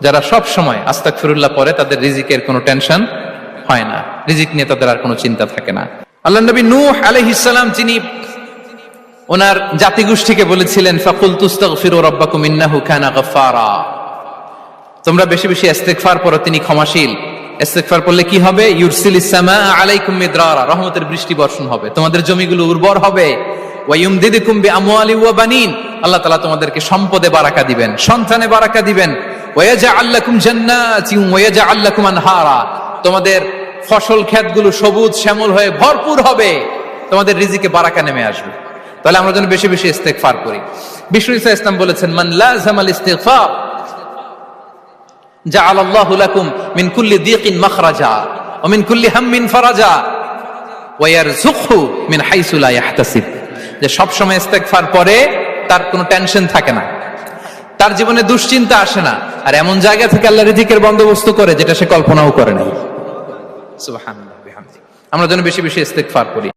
যারা সব সময় আস্তাক ফিরুল্লাহ পরে তাদের রিজিকের কোনো টেনশন হয় না। রিজিক নিয়ে তাদের আর কোনো চিন্তা থাকে না। আল্লাহ নবী নূহ আলাইহিসসালাম যিনি ওনার জাতিগোষ্ঠীকে বলেছিলেন ফাকুল তুস্তাগফিরু রাব্বাকুম ইন্নাহু কানা গাফফারা। তোমরা বেশি বেশি ইস্তেগফার পড়ো, তিনি ক্ষমাশীল। ইস্তেগফার পড়লে কি হবে? ইউরসিল ইসসামা আলাইকুম মিদরারা। রহমতের বৃষ্টি বর্ষণ হবে। তোমাদের জমিগুলো উর্বর হবে। ওয়া ইউমদিদুকুম বিআমওয়ালি ওয়া বানিন। আল্লাহ তাআলা তোমাদেরকে সম্পদে বারাকা দিবেন, সন্তানে বারাকা দিবেন। তোমাদের ফসল ক্ষেতগুলো সবুজ শ্যামল হয়ে ভরপুর হবে। তোমাদের রিজিকে বারাকা নেমে আসবে। তাহলে আমরা যেন বেশি বেশি ইস্তেগফার করি। বিষ্ণু ইসা ইসলাম বলেছেন, মান জাআল আল্লাহু লাকুম মিন কুল্লি কুল্লি মিন যে সব সময় ইস্তেগফার পরে তার কোনো টেনশন থাকে না। তার জীবনে দুশ্চিন্তা আসে না। আর এমন জায়গা থেকে আল্লাহ রিজিকের বন্দোবস্ত করে যেটা সে কল্পনাও করে নাই। আমরা যেন বেশি বেশি ইস্তেগফার করি।